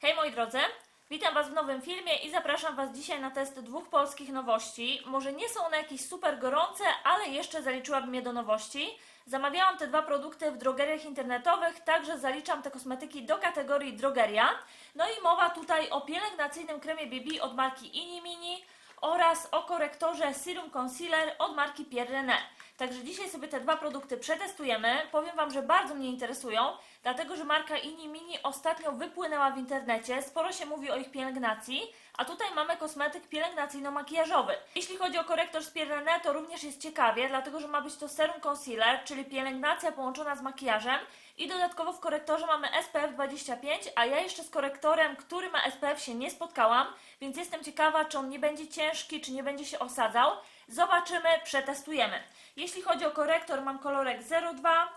Hej moi drodzy, witam Was w nowym filmie i zapraszam Was dzisiaj na test dwóch polskich nowości. Może nie są one jakieś super gorące, ale jeszcze zaliczyłabym je do nowości. Zamawiałam te dwa produkty w drogeriach internetowych, także zaliczam te kosmetyki do kategorii drogeria. No i mowa tutaj o pielęgnacyjnym kremie BB od marki Ini Mini oraz o korektorze Serum Concealer od marki Pierre René. Także dzisiaj sobie te dwa produkty przetestujemy. Powiem Wam, że bardzo mnie interesują, dlatego że marka Ini Mini ostatnio wypłynęła w internecie. Sporo się mówi o ich pielęgnacji, a tutaj mamy kosmetyk pielęgnacyjno-makijażowy. Jeśli chodzi o korektor z Pierre René, to również jest ciekawie, dlatego że ma być to serum concealer, czyli pielęgnacja połączona z makijażem. I dodatkowo w korektorze mamy SPF 25, a ja jeszcze z korektorem, który ma SPF się nie spotkałam, więc jestem ciekawa, czy on nie będzie ciężki, czy nie będzie się osadzał. Zobaczymy, przetestujemy. Jeśli chodzi o korektor, mam kolorek 02,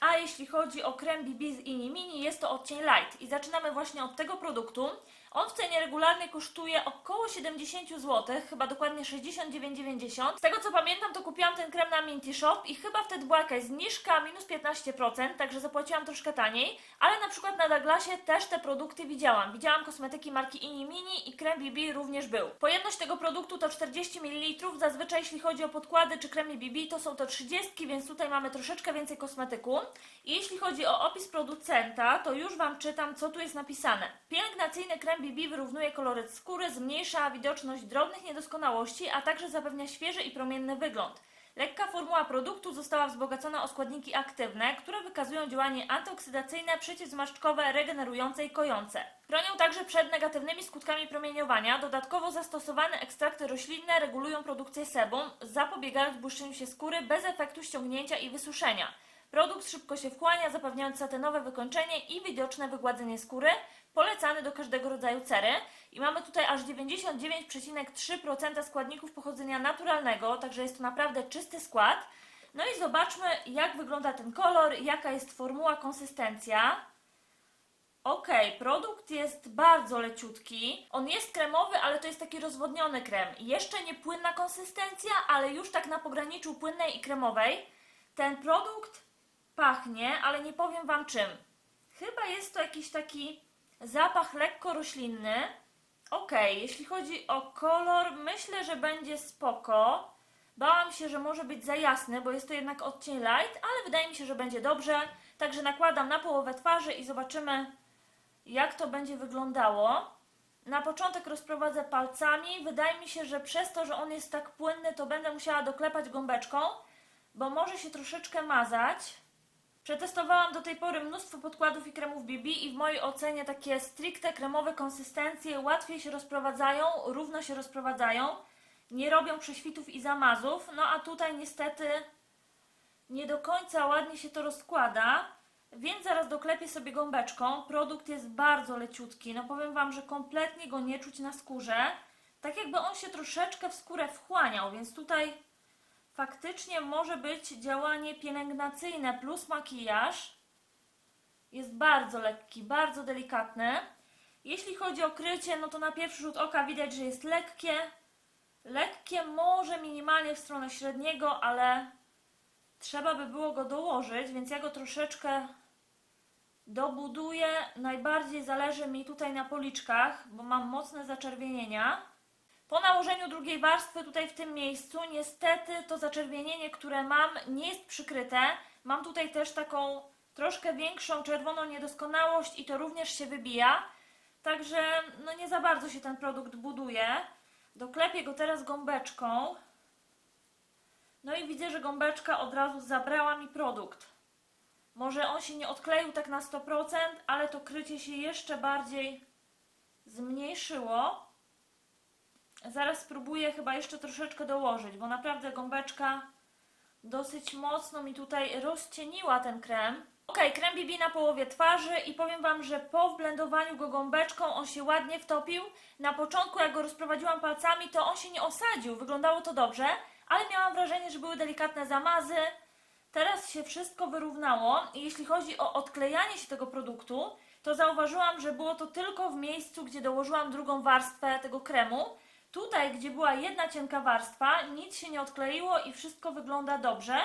a jeśli chodzi o krem BB z Ini Mini, jest to odcień Light. I zaczynamy właśnie od tego produktu. On w cenie regularnej kosztuje około 70 zł, chyba dokładnie 69,90. Z tego co pamiętam, to kupiłam ten krem na Minty Shop i chyba wtedy była jakaś zniżka, minus 15%, także zapłaciłam troszkę taniej. Ale na przykład na Douglasie też te produkty widziałam. Widziałam kosmetyki marki Ini Mini i krem BB również był. Pojemność tego produktu to 40 ml, zazwyczaj jeśli chodzi o podkłady czy kremy BB to są to 30, więc tutaj mamy troszeczkę więcej kosmetyku. I jeśli chodzi o opis producenta, to już Wam czytam, co tu jest napisane. Pielęgnacyjny krem BB wyrównuje koloryt skóry, zmniejsza widoczność drobnych niedoskonałości, a także zapewnia świeży i promienny wygląd. Lekka formuła produktu została wzbogacona o składniki aktywne, które wykazują działanie antyoksydacyjne, przeciwzmarszczkowe, regenerujące i kojące. Chronią także przed negatywnymi skutkami promieniowania. Dodatkowo zastosowane ekstrakty roślinne regulują produkcję sebum, zapobiegając błyszczeniu się skóry bez efektu ściągnięcia i wysuszenia. Produkt szybko się wchłania, zapewniając satynowe wykończenie i widoczne wygładzenie skóry, polecany do każdego rodzaju cery. I mamy tutaj aż 99,3% składników pochodzenia naturalnego, także jest to naprawdę czysty skład. No i zobaczmy, jak wygląda ten kolor, jaka jest formuła, konsystencja. Ok, produkt jest bardzo leciutki. On jest kremowy, ale to jest taki rozwodniony krem. Jeszcze nie płynna konsystencja, ale już tak na pograniczu płynnej i kremowej. Ten produkt pachnie, ale nie powiem Wam czym. Chyba jest to jakiś taki zapach lekko roślinny. Ok, jeśli chodzi o kolor, myślę, że będzie spoko. Bałam się, że może być za jasny, bo jest to jednak odcień light, ale wydaje mi się, że będzie dobrze. Także nakładam na połowę twarzy i zobaczymy, jak to będzie wyglądało. Na początek rozprowadzę palcami. Wydaje mi się, że przez to, że on jest tak płynny, to będę musiała doklepać gąbeczką, bo może się troszeczkę mazać. Przetestowałam do tej pory mnóstwo podkładów i kremów BB i w mojej ocenie takie stricte kremowe konsystencje łatwiej się rozprowadzają, równo się rozprowadzają, nie robią prześwitów i zamazów, no a tutaj niestety nie do końca ładnie się to rozkłada, więc zaraz doklepię sobie gąbeczką. Produkt jest bardzo leciutki, no powiem Wam, że kompletnie go nie czuć na skórze, tak jakby on się troszeczkę w skórę wchłaniał, więc tutaj faktycznie może być działanie pielęgnacyjne plus makijaż. Jest bardzo lekki, bardzo delikatny. Jeśli chodzi o krycie, no to na pierwszy rzut oka widać, że jest lekkie. Lekkie, może minimalnie w stronę średniego, ale trzeba by było go dołożyć, więc ja go troszeczkę dobuduję. Najbardziej zależy mi tutaj na policzkach, bo mam mocne zaczerwienienia. Po nałożeniu drugiej warstwy tutaj w tym miejscu, niestety to zaczerwienienie, które mam, nie jest przykryte. Mam tutaj też taką troszkę większą czerwoną niedoskonałość i to również się wybija. Także no nie za bardzo się ten produkt buduje. Doklepię go teraz gąbeczką. No i widzę, że gąbeczka od razu zabrała mi produkt. Może on się nie odkleił tak na 100%, ale to krycie się jeszcze bardziej zmniejszyło. Zaraz spróbuję chyba jeszcze troszeczkę dołożyć, bo naprawdę gąbeczka dosyć mocno mi tutaj rozcieniła ten krem. Ok, krem BB na połowie twarzy i powiem Wam, że po wblendowaniu go gąbeczką on się ładnie wtopił. Na początku jak go rozprowadziłam palcami, to on się nie osadził, wyglądało to dobrze, ale miałam wrażenie, że były delikatne zamazy. Teraz się wszystko wyrównało i jeśli chodzi o odklejanie się tego produktu, to zauważyłam, że było to tylko w miejscu, gdzie dołożyłam drugą warstwę tego kremu. Tutaj, gdzie była jedna cienka warstwa, nic się nie odkleiło i wszystko wygląda dobrze,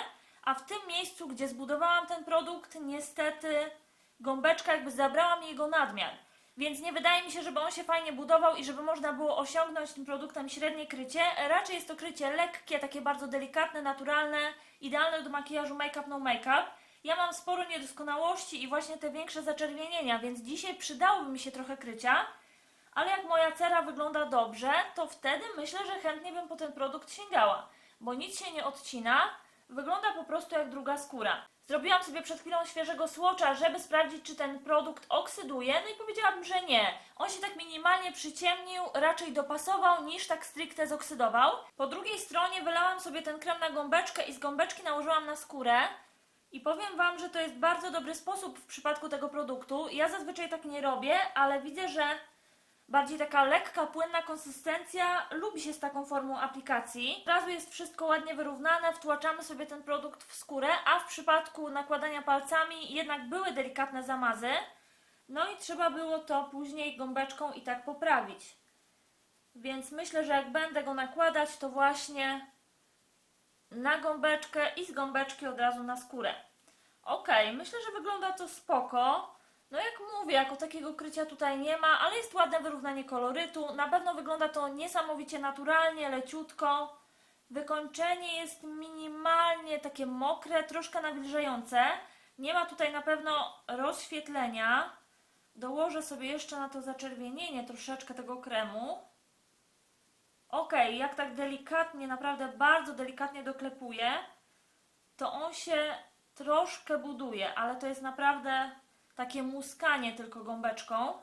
a w tym miejscu, gdzie zbudowałam ten produkt, niestety gąbeczka jakby zabrała mi jego nadmiar. więc nie wydaje mi się, żeby on się fajnie budował i żeby można było osiągnąć tym produktem średnie krycie. Raczej jest to krycie lekkie, takie bardzo delikatne, naturalne, idealne do makijażu make-up, no make-up. Ja mam sporo niedoskonałości i właśnie te większe zaczerwienienia, więc dzisiaj przydałoby mi się trochę krycia. Ale jak moja cera wygląda dobrze, to wtedy myślę, że chętnie bym po ten produkt sięgała, bo nic się nie odcina, wygląda po prostu jak druga skóra. Zrobiłam sobie przed chwilą świeżego słocza, żeby sprawdzić, czy ten produkt oksyduje, no i powiedziałabym, że nie. On się tak minimalnie przyciemnił, raczej dopasował, niż tak stricte zoksydował. Po drugiej stronie wylałam sobie ten krem na gąbeczkę i z gąbeczki nałożyłam na skórę. I powiem Wam, że to jest bardzo dobry sposób w przypadku tego produktu. Ja zazwyczaj tak nie robię, ale widzę, że bardziej taka lekka, płynna konsystencja lubi się z taką formą aplikacji. Od razu jest wszystko ładnie wyrównane, wtłaczamy sobie ten produkt w skórę, a w przypadku nakładania palcami jednak były delikatne zamazy. No i trzeba było to później gąbeczką i tak poprawić. Więc myślę, że jak będę go nakładać, to właśnie na gąbeczkę i z gąbeczki od razu na skórę. Ok, myślę, że wygląda to spoko. No jak mówię, jako takiego krycia tutaj nie ma, ale jest ładne wyrównanie kolorytu. Na pewno wygląda to niesamowicie naturalnie, leciutko. Wykończenie jest minimalnie takie mokre, troszkę nawilżające. Nie ma tutaj na pewno rozświetlenia. Dołożę sobie jeszcze na to zaczerwienienie troszeczkę tego kremu. Ok, jak tak delikatnie, naprawdę bardzo delikatnie doklepuję, to on się troszkę buduje, ale to jest naprawdę takie muskanie tylko gąbeczką.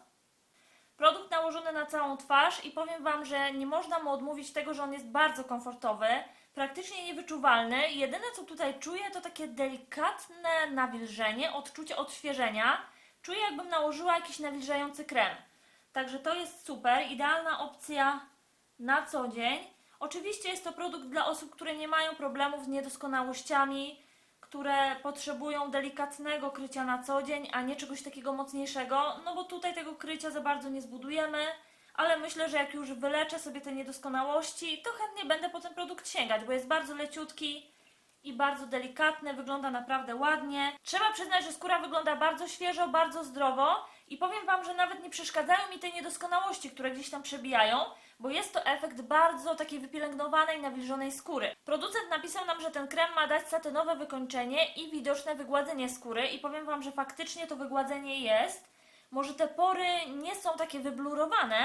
Produkt nałożony na całą twarz i powiem Wam, że nie można mu odmówić tego, że on jest bardzo komfortowy, praktycznie niewyczuwalny. Jedyne co tutaj czuję to takie delikatne nawilżenie, odczucie odświeżenia. Czuję jakbym nałożyła jakiś nawilżający krem. Także to jest super, idealna opcja na co dzień. Oczywiście jest to produkt dla osób, które nie mają problemów z niedoskonałościami, które potrzebują delikatnego krycia na co dzień, a nie czegoś takiego mocniejszego, no bo tutaj tego krycia za bardzo nie zbudujemy, ale myślę, że jak już wyleczę sobie te niedoskonałości, to chętnie będę po ten produkt sięgać, bo jest bardzo leciutki i bardzo delikatny, wygląda naprawdę ładnie. Trzeba przyznać, że skóra wygląda bardzo świeżo, bardzo zdrowo i powiem Wam, że nawet nie przeszkadzają mi te niedoskonałości, które gdzieś tam przebijają, bo jest to efekt bardzo takiej wypielęgnowanej, nawilżonej skóry. Producent napisał nam, że ten krem ma dać satynowe wykończenie i widoczne wygładzenie skóry i powiem Wam, że faktycznie to wygładzenie jest. Może te pory nie są takie wyblurowane,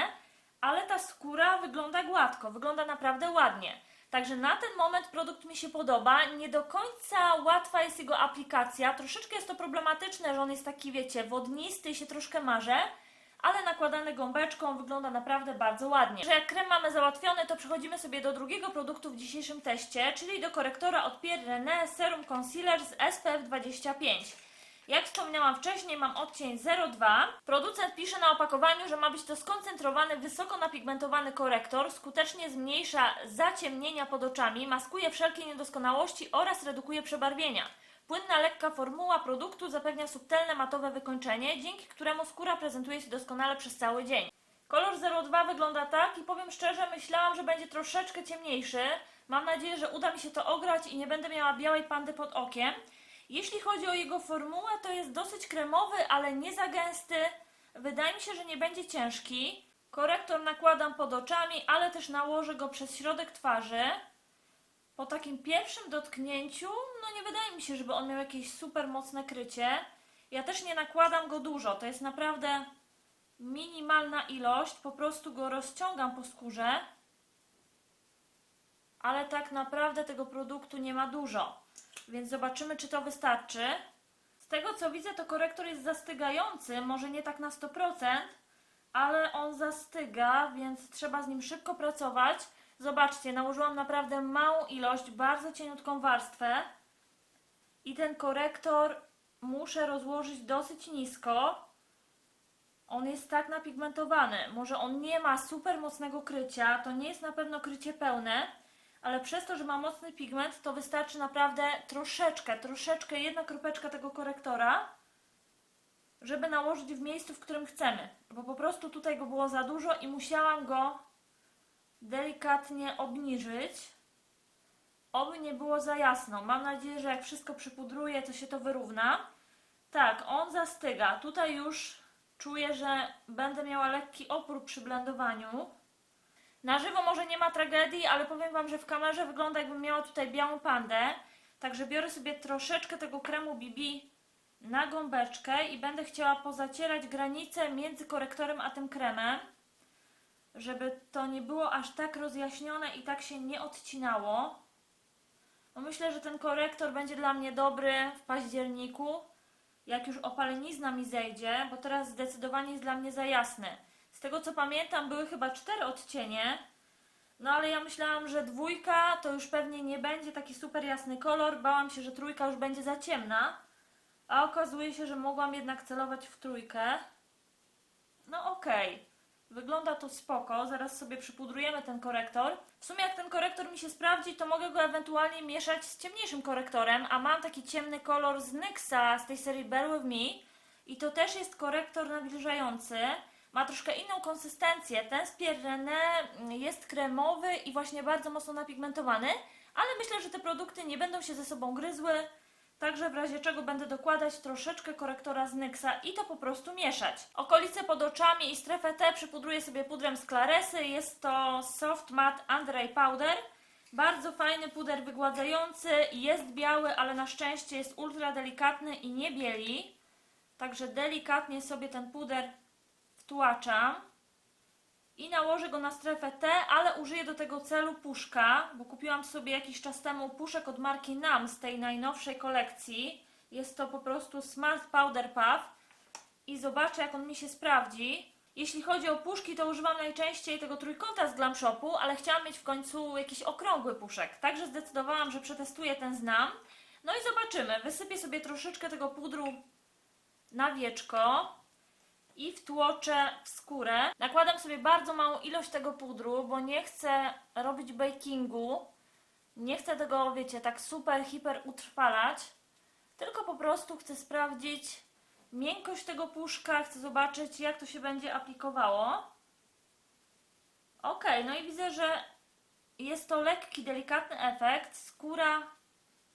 ale ta skóra wygląda gładko, wygląda naprawdę ładnie. Także na ten moment produkt mi się podoba. Nie do końca łatwa jest jego aplikacja. Troszeczkę jest to problematyczne, że on jest taki, wiecie, wodnisty i się troszkę marze, ale nakładany gąbeczką wygląda naprawdę bardzo ładnie. Że jak krem mamy załatwiony, to przechodzimy sobie do drugiego produktu w dzisiejszym teście, czyli do korektora od Pierre René Serum Concealer z SPF 25. Jak wspominałam wcześniej, mam odcień 02. Producent pisze na opakowaniu, że ma być to skoncentrowany, wysoko napigmentowany korektor, skutecznie zmniejsza zaciemnienia pod oczami, maskuje wszelkie niedoskonałości oraz redukuje przebarwienia. Płynna, lekka formuła produktu zapewnia subtelne, matowe wykończenie, dzięki któremu skóra prezentuje się doskonale przez cały dzień. Kolor 02 wygląda tak i powiem szczerze, myślałam, że będzie troszeczkę ciemniejszy. Mam nadzieję, że uda mi się to ograć i nie będę miała białej pandy pod okiem. Jeśli chodzi o jego formułę, to jest dosyć kremowy, ale nie za gęsty. Wydaje mi się, że nie będzie ciężki. Korektor nakładam pod oczami, ale też nałożę go przez środek twarzy. Po takim pierwszym dotknięciu, no nie wydaje mi się, żeby on miał jakieś super mocne krycie. Ja też nie nakładam go dużo, to jest naprawdę minimalna ilość, po prostu go rozciągam po skórze. Ale tak naprawdę tego produktu nie ma dużo, więc zobaczymy, czy to wystarczy. Z tego co widzę, to korektor jest zastygający, może nie tak na 100%, ale on zastyga, więc trzeba z nim szybko pracować. Zobaczcie, nałożyłam naprawdę małą ilość, bardzo cieniutką warstwę i ten korektor muszę rozłożyć dosyć nisko. On jest tak napigmentowany. Może on nie ma super mocnego krycia, to nie jest na pewno krycie pełne, ale przez to, że ma mocny pigment, to wystarczy naprawdę troszeczkę, troszeczkę, jedna kropeczka tego korektora, żeby nałożyć w miejscu, w którym chcemy. Bo po prostu tutaj go było za dużo i musiałam go delikatnie obniżyć. Oby nie było za jasno. Mam nadzieję, że jak wszystko przypudruję, to się to wyrówna. Tak, on zastyga. Tutaj już czuję, że będę miała lekki opór przy blendowaniu. Na żywo może nie ma tragedii, ale powiem Wam, że w kamerze wygląda jakbym miała tutaj białą pandę. Także biorę sobie troszeczkę tego kremu BB na gąbeczkę i będę chciała pozacierać granicę między korektorem a tym kremem, żeby to nie było aż tak rozjaśnione i tak się nie odcinało. No myślę, że ten korektor będzie dla mnie dobry w październiku, jak już opalenizna mi zejdzie, bo teraz zdecydowanie jest dla mnie za jasny. Z tego co pamiętam, były chyba cztery odcienie, no ale ja myślałam, że dwójka to już pewnie nie będzie taki super jasny kolor. Bałam się, że trójka już będzie za ciemna, a okazuje się, że mogłam jednak celować w trójkę. No okej. Wygląda to spoko, zaraz sobie przypudrujemy ten korektor. W sumie jak ten korektor mi się sprawdzi, to mogę go ewentualnie mieszać z ciemniejszym korektorem, a mam taki ciemny kolor z NYXa z tej serii Bear With Me i to też jest korektor nawilżający. Ma troszkę inną konsystencję. Ten z Pierre jest kremowy i właśnie bardzo mocno napigmentowany, ale myślę, że te produkty nie będą się ze sobą gryzły, także w razie czego będę dokładać troszeczkę korektora z NYXa i to po prostu mieszać. Okolice pod oczami i strefę T przypudruję sobie pudrem z Claresy. Jest to Soft Matte Under Eye Powder. Bardzo fajny puder wygładzający, jest biały, ale na szczęście jest ultra delikatny i nie bieli. Także delikatnie sobie ten puder wtłaczam i nałożę go na strefę T, ale użyję do tego celu puszka, bo kupiłam sobie jakiś czas temu puszek od marki NAM z tej najnowszej kolekcji. Jest to po prostu Smart Powder Puff i zobaczę jak on mi się sprawdzi. Jeśli chodzi o puszki, to używam najczęściej tego trójkąta z Glam Shopu, ale chciałam mieć w końcu jakiś okrągły puszek. Także zdecydowałam, że przetestuję ten z NAM. No i zobaczymy. Wysypię sobie troszeczkę tego pudru na wieczko i wtłoczę w skórę. Nakładam sobie bardzo małą ilość tego pudru, bo nie chcę robić bakingu. Nie chcę tego, wiecie, tak super, hiper utrwalać. Tylko po prostu chcę sprawdzić miękkość tego puszka, chcę zobaczyć jak to się będzie aplikowało. Ok, no i widzę, że jest to lekki, delikatny efekt. Skóra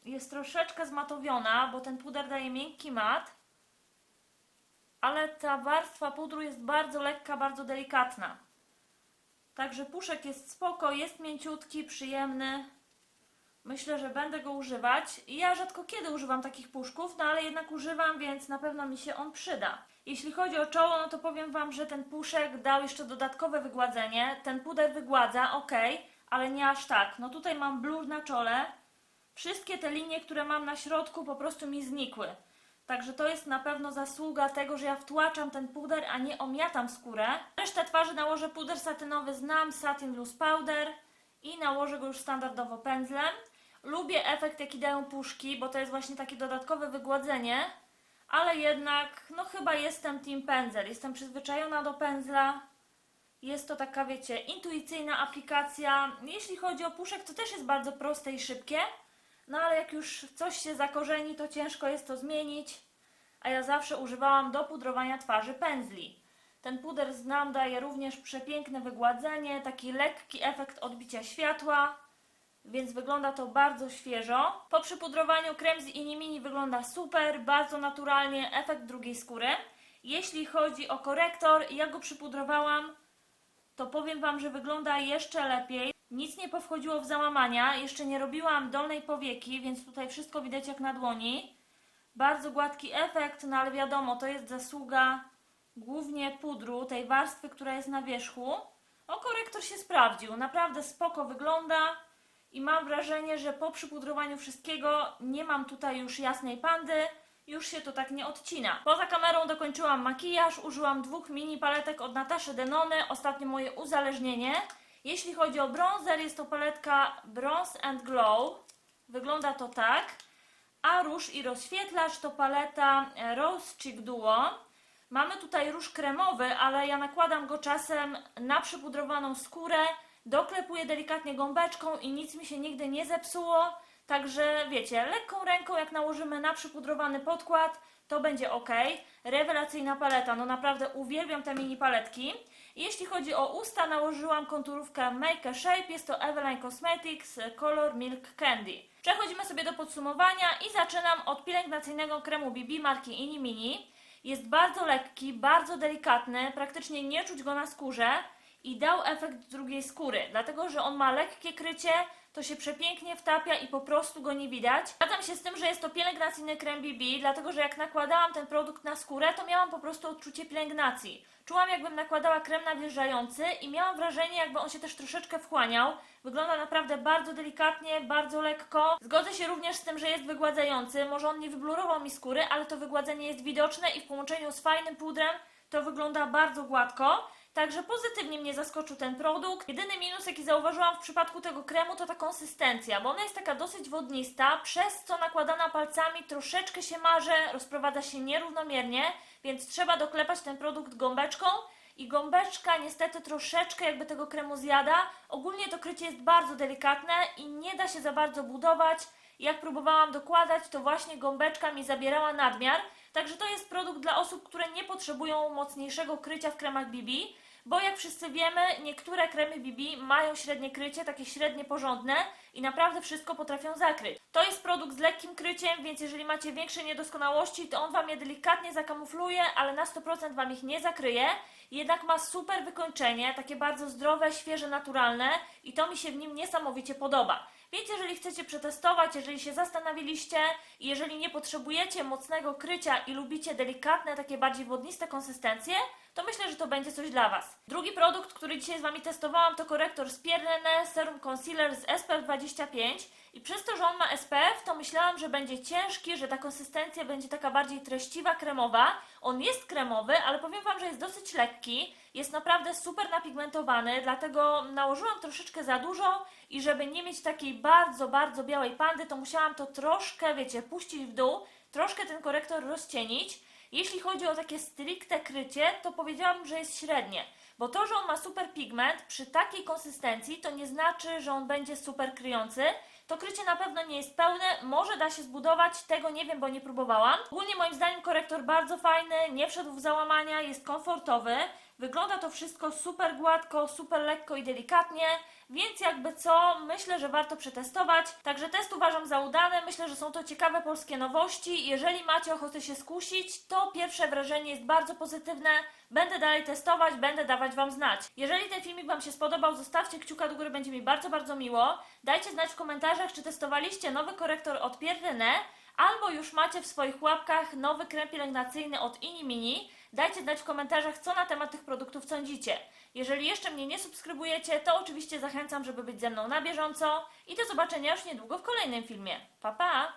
jest troszeczkę zmatowiona, bo ten puder daje miękki mat ale ta warstwa pudru jest bardzo lekka, bardzo delikatna. Także puszek jest spoko, jest mięciutki, przyjemny. Myślę, że będę go używać. Ja rzadko kiedy używam takich puszków, no ale jednak używam, więc na pewno mi się on przyda. Jeśli chodzi o czoło, no to powiem Wam, że ten puszek dał jeszcze dodatkowe wygładzenie. Ten puder wygładza, ok, ale nie aż tak. No tutaj mam blur na czole. Wszystkie te linie, które mam na środku, po prostu mi znikły. Także to jest na pewno zasługa tego, że ja wtłaczam ten puder, a nie omiatam skórę. Resztę twarzy nałożę puder satynowy znam Satin Loose Powder i nałożę go już standardowo pędzlem. Lubię efekt, jaki dają puszki, bo to jest właśnie takie dodatkowe wygładzenie, ale jednak, no chyba jestem team pędzel. Jestem przyzwyczajona do pędzla. Jest to taka, wiecie, intuicyjna aplikacja. Jeśli chodzi o puszek, to też jest bardzo proste i szybkie. No ale jak już coś się zakorzeni, to ciężko jest to zmienić, a ja zawsze używałam do pudrowania twarzy pędzli. Ten puder znam daje również przepiękne wygładzenie, taki lekki efekt odbicia światła, więc wygląda to bardzo świeżo. Po przypudrowaniu krem z Inimini wygląda super, bardzo naturalnie, efekt drugiej skóry. Jeśli chodzi o korektor, ja go przypudrowałam, to powiem Wam, że wygląda jeszcze lepiej. Nic nie powchodziło w załamania, jeszcze nie robiłam dolnej powieki, więc tutaj wszystko widać jak na dłoni. Bardzo gładki efekt, no ale wiadomo, to jest zasługa głównie pudru, tej warstwy, która jest na wierzchu. O, korektor się sprawdził, naprawdę spoko wygląda i mam wrażenie, że po przypudrowaniu wszystkiego nie mam tutaj już jasnej pandy, już się to tak nie odcina. Poza kamerą dokończyłam makijaż, użyłam dwóch mini paletek od Nataszy Denony, ostatnio moje uzależnienie. Jeśli chodzi o bronzer, jest to paletka Bronze and Glow. Wygląda to tak. A róż i rozświetlacz to paleta e, Rose Cheek Duo. Mamy tutaj róż kremowy, ale ja nakładam go czasem na przypudrowaną skórę, doklepuję delikatnie gąbeczką i nic mi się nigdy nie zepsuło. Także wiecie, lekką ręką jak nałożymy na przypudrowany podkład, to będzie ok. Rewelacyjna paleta, no naprawdę uwielbiam te mini paletki. Jeśli chodzi o usta, nałożyłam konturówkę Make Shape, jest to Eveline Cosmetics Color Milk Candy. Przechodzimy sobie do podsumowania i zaczynam od pielęgnacyjnego kremu BB marki Ini Mini. Jest bardzo lekki, bardzo delikatny, praktycznie nie czuć go na skórze i dał efekt drugiej skóry, dlatego że on ma lekkie krycie, to się przepięknie wtapia i po prostu go nie widać. Zgadzam się z tym, że jest to pielęgnacyjny krem BB, dlatego że jak nakładałam ten produkt na skórę, to miałam po prostu odczucie pielęgnacji. Czułam jakbym nakładała krem nawilżający i miałam wrażenie jakby on się też troszeczkę wchłaniał. Wygląda naprawdę bardzo delikatnie, bardzo lekko. Zgodzę się również z tym, że jest wygładzający. Może on nie wyblurował mi skóry, ale to wygładzenie jest widoczne i w połączeniu z fajnym pudrem to wygląda bardzo gładko. Także pozytywnie mnie zaskoczył ten produkt. Jedyny minus, jaki zauważyłam w przypadku tego kremu, to ta konsystencja, bo ona jest taka dosyć wodnista, przez co nakładana palcami troszeczkę się marze, rozprowadza się nierównomiernie, więc trzeba doklepać ten produkt gąbeczką. I gąbeczka niestety troszeczkę jakby tego kremu zjada. Ogólnie to krycie jest bardzo delikatne i nie da się za bardzo budować. Jak próbowałam dokładać, to właśnie gąbeczka mi zabierała nadmiar. Także to jest produkt dla osób, które nie potrzebują mocniejszego krycia w kremach BB, bo jak wszyscy wiemy, niektóre kremy BB mają średnie krycie, takie średnie porządne i naprawdę wszystko potrafią zakryć. To jest produkt z lekkim kryciem, więc jeżeli macie większe niedoskonałości, to on Wam je delikatnie zakamufluje, ale na 100% Wam ich nie zakryje. Jednak ma super wykończenie, takie bardzo zdrowe, świeże, naturalne i to mi się w nim niesamowicie podoba. Więc jeżeli chcecie przetestować, jeżeli się zastanowiliście i jeżeli nie potrzebujecie mocnego krycia i lubicie delikatne, takie bardziej wodniste konsystencje, to myślę, że to będzie coś dla Was. Drugi produkt, który dzisiaj z Wami testowałam, to korektor z Pierrenne Serum Concealer z SPF 25 i przez to, że on ma SPF, to myślałam, że będzie ciężki, że ta konsystencja będzie taka bardziej treściwa, kremowa. On jest kremowy, ale powiem Wam, że jest dosyć lekki, jest naprawdę super napigmentowany, dlatego nałożyłam troszeczkę za dużo i żeby nie mieć takiej bardzo, bardzo białej pandy, to musiałam to troszkę, wiecie, puścić w dół, troszkę ten korektor rozcienić. Jeśli chodzi o takie stricte krycie, to powiedziałabym, że jest średnie. Bo to, że on ma super pigment przy takiej konsystencji, to nie znaczy, że on będzie super kryjący. To krycie na pewno nie jest pełne, może da się zbudować, tego nie wiem, bo nie próbowałam. Ogólnie moim zdaniem korektor bardzo fajny, nie wszedł w załamania, jest komfortowy. Wygląda to wszystko super gładko, super lekko i delikatnie, więc jakby co, myślę, że warto przetestować. Także test uważam za udany, myślę, że są to ciekawe polskie nowości. Jeżeli macie ochotę się skusić, to pierwsze wrażenie jest bardzo pozytywne. Będę dalej testować, będę dawać Wam znać. Jeżeli ten filmik Wam się spodobał, zostawcie kciuka do góry, będzie mi bardzo, bardzo miło. Dajcie znać w komentarzach, czy testowaliście nowy korektor od Pierrenne, albo już macie w swoich łapkach nowy krem pielęgnacyjny od Ini Mini. Dajcie znać w komentarzach, co na temat tych produktów sądzicie. Jeżeli jeszcze mnie nie subskrybujecie, to oczywiście zachęcam, żeby być ze mną na bieżąco i do zobaczenia już niedługo w kolejnym filmie. Pa pa!